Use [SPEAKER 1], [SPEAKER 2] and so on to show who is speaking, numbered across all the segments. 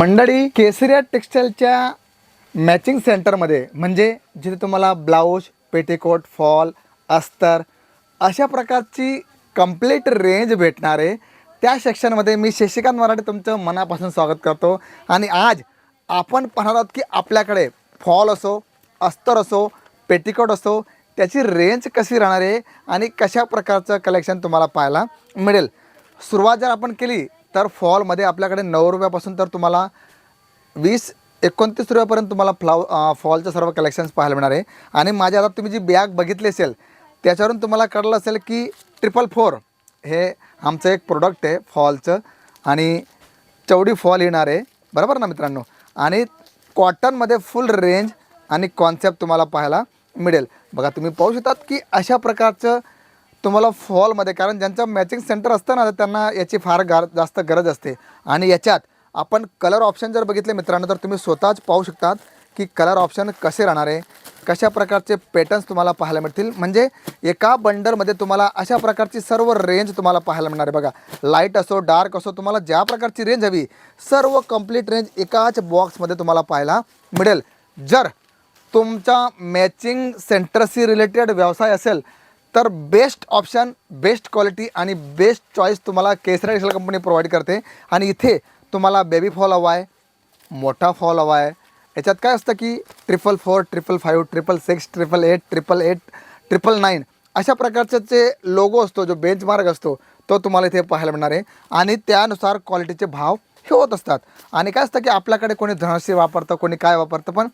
[SPEAKER 1] मंडळी केसरिया टेक्स्टाईलच्या मॅचिंग सेंटरमध्ये म्हणजे जिथे तुम्हाला ब्लाऊज पेटीकोट फॉल अस्तर अशा प्रकारची कंप्लीट रेंज भेटणार आहे त्या सेक्शनमध्ये मी शशिकांत मराठे तुमचं मनापासून स्वागत करतो. आणि आज आपण पाहणार आहोत की आपल्याकडे फॉल असो अस्तर असो पेटीकोट असो त्याची रेंज कशी राहणार आहे आणि कशा प्रकारचं कलेक्शन तुम्हाला पाहायला मिळेल. सुरुवात जर आपण केली तर फॉलमध्ये आपल्याकडे नऊ रुपयापासून तर तुम्हाला वीस एकोणतीस रुपयापर्यंत तुम्हाला फ्लाव फॉलचं सर्व कलेक्शन्स पाहायला मिळणार आहे. आणि माझ्या आता तुम्ही जी बॅग बघितली असेल त्याच्यावरून तुम्हाला कळलं असेल की ट्रिपल फोर हे आमचं एक प्रोडक्ट आहे फॉलचं आणि चौडी फॉल येणार आहे. बरोबर ना मित्रांनो? आणि कॉटनमध्ये फुल रेंज आणि कॉन्सेप्ट तुम्हाला पाहायला मिळेल. बघा तुम्ही पाहू शकतात की अशा प्रकारचं तुम्हाला फॉलमध्ये कारण ज्यांचं मॅचिंग सेंटर असतं ना तर त्यांना याची फार गार जास्त गरज असते. आणि याच्यात आपण कलर ऑप्शन जर बघितले मित्रांनो तर तुम्ही स्वतःच पाहू शकतात की कलर ऑप्शन कसे राहणार आहे कशा प्रकारचे पॅटर्न्स तुम्हाला पाहायला मिळतील. म्हणजे एका बंडलमध्ये तुम्हाला अशा प्रकारची सर्व रेंज तुम्हाला पाहायला मिळणार आहे. बघा लाइट असो डार्क असो तुम्हाला ज्या प्रकारची रेंज हवी सर्व कंप्लीट रेंज एकाच बॉक्समध्ये तुम्हाला पाहायला मिळेल. जर तुमचा मॅचिंग सेंटरशी रिलेटेड व्यवसाय असेल तर बेस्ट ऑप्शन बेस्ट क्वालिटी आणि बेस्ट चॉईस तुम्हाला केसरा डिजिटल कंपनी प्रोव्हाइड करते. आणि इथे तुम्हाला बेबी फॉल हवा आहे मोठा फॉल हवा आहे. याच्यात काय असतं की triple four triple five triple six triple eight triple eight triple nine अशा प्रकारचे जे लोगो असतो जो बेंचमार्क असतो तो तुम्हाला इथे पाहायला मिळणार आहे. आणि त्यानुसार क्वालिटीचे भाव हे होत असतात. आणि काय असतं की आपल्याकडे कोणी धनश्री वापरतं कोणी काय वापरतं पण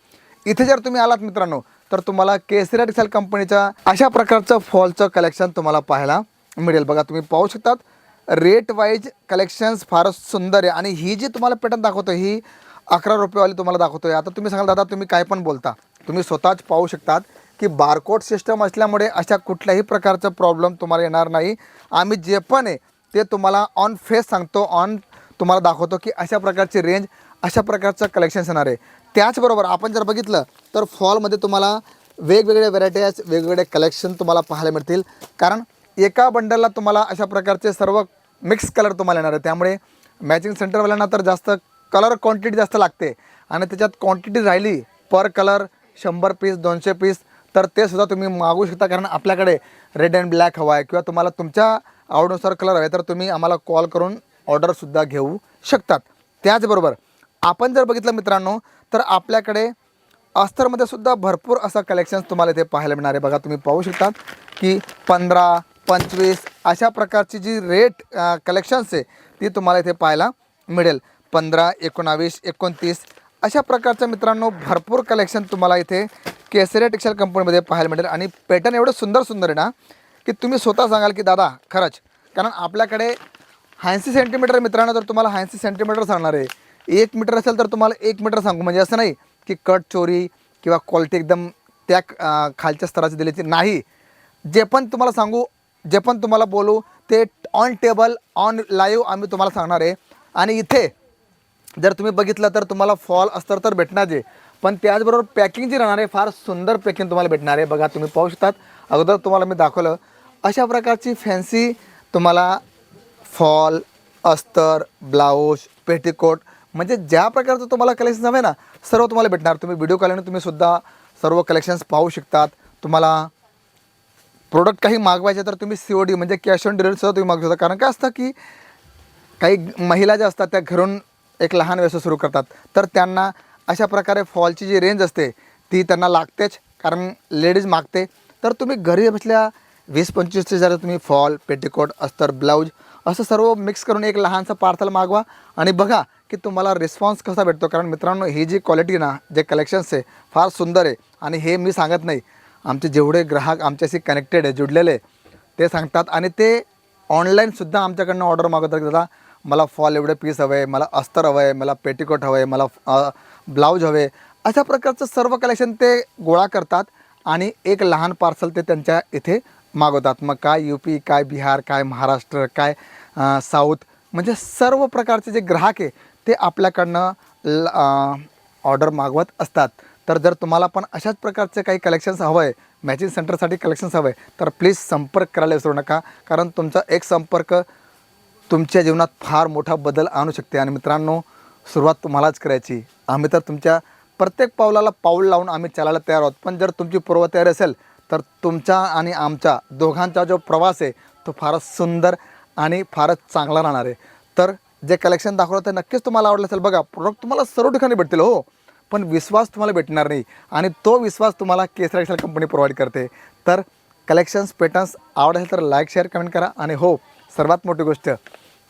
[SPEAKER 1] इथे जर तुम्ही आलात मित्रांनो तर तुम्हाला केसरी डिसेल कंपनीच्या अशा प्रकारचं फॉलचं कलेक्शन तुम्हाला पाहायला मिळेल. बघा तुम्ही पाहू शकतात रेट वाईज कलेक्शन्स फारच सुंदर आहे. आणि ही जी तुम्हाला पॅटर्न दाखवतो ही अकरा रुपयेवाली तुम्हाला दाखवतो आहे आता तुम्ही सांगाल दादा तुम्ही काय पण बोलता. तुम्ही स्वतःच पाहू शकतात की बारकोड सिस्टम असल्यामुळे अशा कुठल्याही प्रकारचा प्रॉब्लेम तुम्हाला येणार नाही. आम्ही जे पण आहे ते तुम्हाला ऑन फेस सांगतो ऑन तुम्हाला दाखवतो की अशा प्रकारची रेंज अशा प्रकारचं कलेक्शन्स येणार आहे. त्याचबरोबर आपण जर बघितलं तर फॉलमध्ये तुम्हाला वेगवेगळे व्हरायटीज वेगवेगळे कलेक्शन तुम्हाला पाहायला मिळतील. कारण एका बंडलला तुम्हाला अशा प्रकारचे सर्व मिक्स कलर तुम्हाला येणार आहे त्यामुळे मॅचिंग सेंटरवाल्यांना तर जास्त कलर क्वांटिटी जास्त लागते. आणि त्याच्यात क्वांटिटी राहिली पर कलर शंभर पीस दोनशे पीस तर ते सुद्धा तुम्ही मागू शकता. कारण आपल्याकडे रेड अँड ब्लॅक हवा आहे किंवा तुम्हाला तुमच्या आवडीनुसार कलर हवे तर तुम्ही आम्हाला कॉल करून ऑर्डरसुद्धा घेऊ शकतात. त्याचबरोबर आपण जर बघितलं मित्रांनो तर आपल्याकडे अस्तरमध्ये सुद्धा भरपूर असं कलेक्शन्स तुम्हाला इथे पाहायला मिळणार आहे. बघा तुम्ही पाहू शकतात की पंधरा पंचवीस अशा प्रकारची जी रेट कलेक्शन्स आहे ती तुम्हाला इथे पाहायला मिळेल. पंधरा एकोणावीस एकोणतीस अशा प्रकारचं मित्रांनो भरपूर कलेक्शन तुम्हाला इथे केसरिया टेक्सटाईल कंपनीमध्ये पाहायला मिळेल. आणि पॅटर्न एवढं सुंदर सुंदर आहे ना की तुम्ही स्वतः सांगाल की दादा खरंच कारण आपल्याकडे ऐंशी सेंटीमीटर मित्रांनो तर तुम्हाला ऐंशी सेंटीमीटर सांगणार आहे. एक मीटर असेल तर तुम्हाला एक मीटर सांगू. म्हणजे असं नाही की कट चोरी किंवा क्वालिटी एकदम त्या खालच्या स्तराची दिल्याची नाही. जे पण तुम्हाला सांगू जे पण तुम्हाला बोलू ते ऑन टेबल ऑन लाईव्ह आम्ही तुम्हाला सांगणार आहे. आणि इथे जर तुम्ही बघितलं तर तुम्हाला फॉल अस्तर तर भेटणार आहे. पण त्याचबरोबर पॅकिंग जी राहणार आहे फार सुंदर पॅकिंग तुम्हाला भेटणार आहे. बघा तुम्ही पाहू शकतात. अगोदर तुम्हाला मी दाखवलं. अशा प्रकारची फॅन्सी तुम्हाला फॉल अस्तर ब्लाऊज पेटीकोट म्हणजे ज्या प्रकारचं तुम्हाला कलेक्शन हवे ना सर्व तुम्हाला भेटणार. तुम्ही व्हिडिओ कॉलने तुम्ही सुद्धा सर्व कलेक्शन्स पाहू शकतात. तुम्हाला प्रोडक्ट काही मागवायचे तर तुम्ही सी ओ डी म्हणजे कॅश ऑन डिलिव्हरीसुद्धा तुम्ही मागू शकता. कारण काय असतं की काही महिला ज्या असतात त्या घरून एक लहान व्यवसाय सुरू करतात. तर त्यांना अशा प्रकारे फॉलची जी रेंज असते ती त्यांना लागतेच. कारण लेडीज मागते. तर तुम्ही घरी बसल्या वीस पंचवीसचे जर तुम्ही फॉल पेटीकोट अस्तर ब्लाऊज असं सर्व मिक्स करून एक लहानसं पार्सल मागवा. आणि बघा की तुम्हाला रिस्पॉन्स कसा भेटतो. कारण मित्रांनो ही जी क्वालिटी ना जे कलेक्शन्स आहे फार सुंदर आहे. आणि हे मी सांगत नाही. आमचे जेवढे ग्राहक आमच्याशी कनेक्टेड आहे जुडलेले ते सांगतात. आणि ते ऑनलाईनसुद्धा आमच्याकडनं ऑर्डर मागवतात की दादा मला फॉल एवढे पीस हवे मला अस्तर हवं आहे मला पेटीकोट हवं आहे मला ब्लाऊज हवे. अशा प्रकारचं सर्व कलेक्शन ते गोळा करतात. आणि एक लहान पार्सल ते त्यांच्या इथे मागवतात. मग काय यू पी काय बिहार काय महाराष्ट्र काय साऊथ म्हणजे सर्व प्रकारचे जे ग्राहक आहे ते आपल्याकडनं ऑर्डर मागवत असतात. तर जर तुम्हाला पण अशाच प्रकारचे काही कलेक्शन्स हवं आहे मॅचिंग सेंटरसाठी कलेक्शन्स हवं आहे तर प्लीज संपर्क करायला विसरू नका. कारण तुमचा एक संपर्क तुमच्या जीवनात फार मोठा बदल आणू शकते. आणि मित्रांनो सुरुवात तुम्हालाच करायची. आम्ही तर तुमच्या प्रत्येक पावलाला पाऊल लावून आम्ही चालायला तयार आहोत. पण जर तुमची पूर्वतयारी असेल तर तुमचा आणि आमचा दोघांचा जो प्रवास आहे तो फारच सुंदर आणि फारच चांगला राहणार आहे. तर जे कलेक्शन दाखवलं ते नक्कीच तुम्हाला आवडलं असेल. बघा प्रोडक्ट तुम्हाला सर्व ठिकाणी भेटतील हो पण विश्वास तुम्हाला भेटणार नाही आणि तो विश्वास तुम्हाला केसर एक्सेल कंपनी प्रोव्हाइड करते. तर कलेक्शन्स पॅटर्न्स आवड असेल तर लाईक शेअर कमेंट करा आणि हो सर्वात मोठी गोष्ट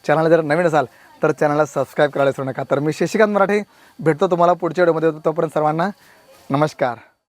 [SPEAKER 1] चॅनल जर नवीन असाल तर चॅनलला सबस्क्राईब करायला विसरू नका. तर मी शशिकांत मराठे भेटतो तुम्हाला पुढच्या व्हिडिओमध्ये तोपर्यंत सर्वांना नमस्कार.